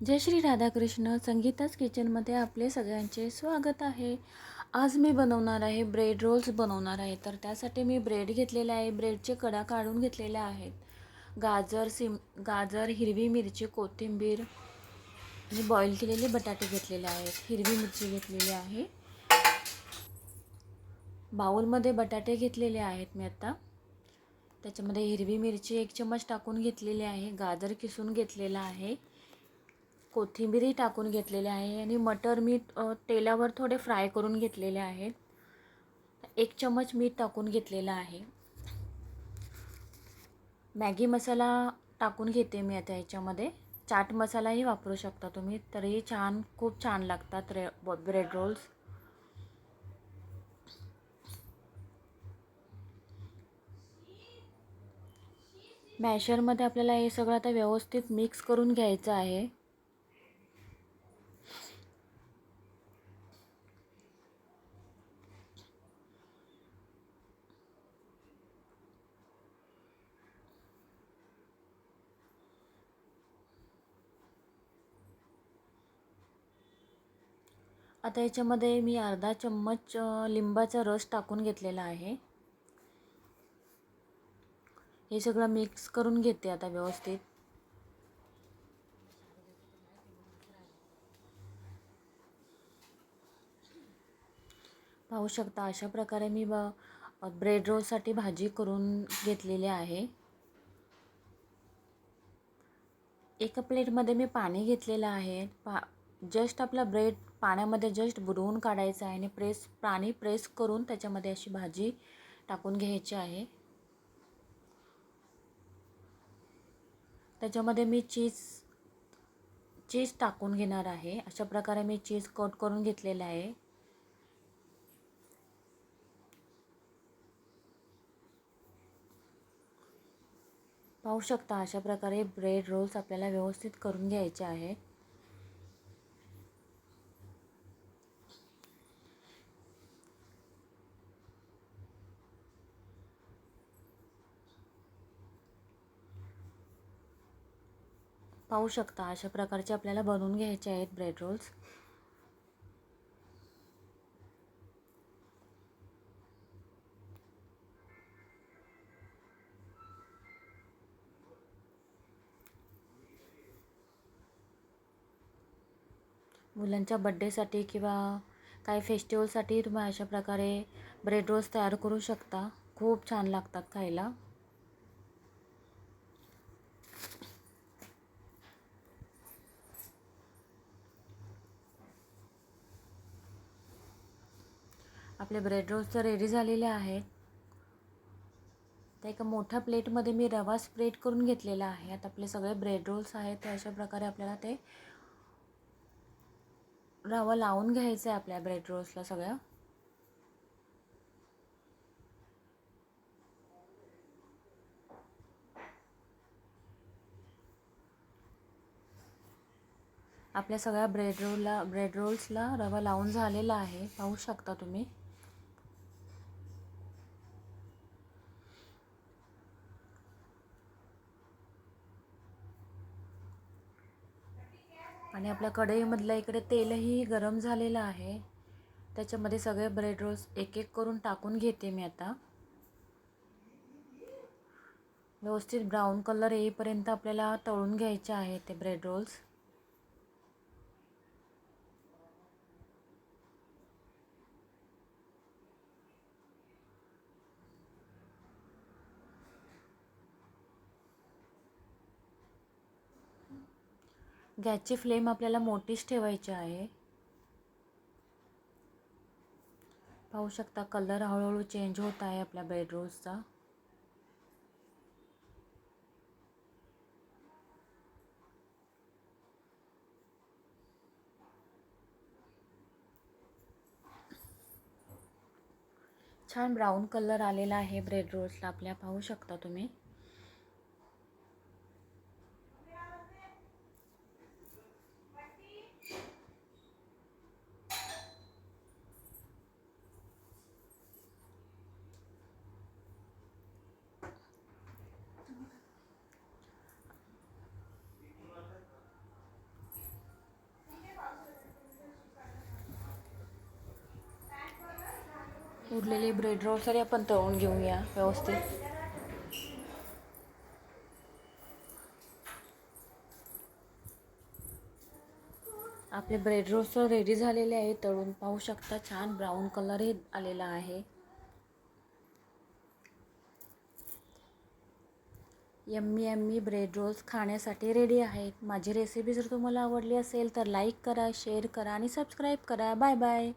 जय श्री राधाकृष्ण. संगीताच किचनमध्ये आपले सगळ्यांचे स्वागत आहे. आज मी बनवणार आहे ब्रेड रोल्स बनवणार आहे. तर त्यासाठी मी ब्रेड घेतलेले आहे. ब्रेडचे कडा काढून घेतलेल्या आहेत. गाजर सिम गाजर हिरवी मिरची कोथिंबीर आणि बॉईल केलेले बटाटे घेतलेले आहेत. हिरवी मिरची घेतलेली आहे. बाऊलमध्ये बटाटे घेतलेले आहेत मी आता. त्याच्यामध्ये हिरवी मिरची एक चम्मच टाकून घेतलेली आहे. गाजर किसून घेतलेला आहे. कोथिंबीरही टाकून घेतलेली आहे आणि मटर मी तेलावर थोडे फ्राय करून घेतलेले आहेत. एक चम्मच मीठ टाकून घेतलेला आहे. मॅगी मसाला टाकून घेते मी आता याच्यामध्ये. चाट मसालाही वापरू शकता तुम्ही तरीही छान खूप छान लागतात रे ब्रेड रोल्स. मॅशरमध्ये आपल्याला हे सगळं आता व्यवस्थित मिक्स करून घ्यायचं आहे. आता याच्यामध्ये मी अर्धा चम्मच लिंबाचा रस टाकून घेतलेला आहे. हे सगळं मिक्स करून घेते आता व्यवस्थित. पाहू शकता अशा प्रकारे मी ब ब्रेड रोलसाठी भाजी करून घेतलेली आहे. एका प्लेटमध्ये मी पाणी घेतलेलं आहे. पा जस्ट आपला ब्रेड पाण्यामध्ये जस्ट बुडवून काढायचं आहे आणि प्रेस पाणी प्रेस करून त्याच्यामध्ये अशी भाजी टाकून घ्यायची आहे. त्याच्यामध्ये मी चीज चीज टाकून घेणार आहे. अशा प्रकारे मी चीज कट करून घेतलेलं आहे. पाहू शकता अशा प्रकारे ब्रेड रोल्स आपल्याला व्यवस्थित करून घ्यायचे आहेत. पाहू शकता अशा प्रकारचे आपल्याला बनवून घ्यायचे आहेत ब्रेड रोल्स मुलांच्या बड्डेसाठी किंवा काही फेस्टिवलसाठी तुम्ही अशा प्रकारे ब्रेड रोल्स तयार करू शकता. खूप छान लागतात खायला. आपले ब्रेड रोल्स तर रेडी झालेले आहेत. त्या एका मोठ्या प्लेटमध्ये मी रवा स्प्रेड करून घेतलेला आहे. आता आपले सगळे ब्रेड रोल्स आहेत. ते अशा प्रकारे आपल्याला ते रवा लावून घ्यायचं आहे आपल्या ब्रेड रोल्सला सगळ्या आपल्या सगळ्या ब्रेड रोलला ब्रेड रोल्सला रवा लावून झालेला आहे. पाहू शकता तुम्ही. आणि आपल्या कढईमधलं इकडे तेलही गरम झालेलं आहे. त्याच्यामध्ये सगळे ब्रेड रोल्स एक एक करून टाकून घेते मी आता. व्यवस्थित ब्राऊन कलर येईपर्यंत आपल्याला तळून घ्यायचे आहे ते ब्रेड रोल्स गॅसची फ्लेम आपल्याला मोठीच ठेवायची आहे. पाहू शकता कलर हळूहळू चेंज होत आहे आपल्या ब्रेड छान ब्राऊन कलर आलेला आहे ब्रेड रोल्सला आपल्या. पाहू शकता तुम्ही. उरलेले ब्रेड रोल तरी आपण तळून घेऊया व्यवस्थित. आपले ब्रेड रोल्स तर रेडी झालेले आहे तळून पाहू शकता छान ब्राऊन कलरही आलेला आहे. यम्मी यम्मी ब्रेड रोल्स खाण्यासाठी रेडी आहेत. माझी रेसिपी जर तुम्हाला आवडली असेल तर लाईक करा शेअर करा आणि सबस्क्राईब करा. Bye bye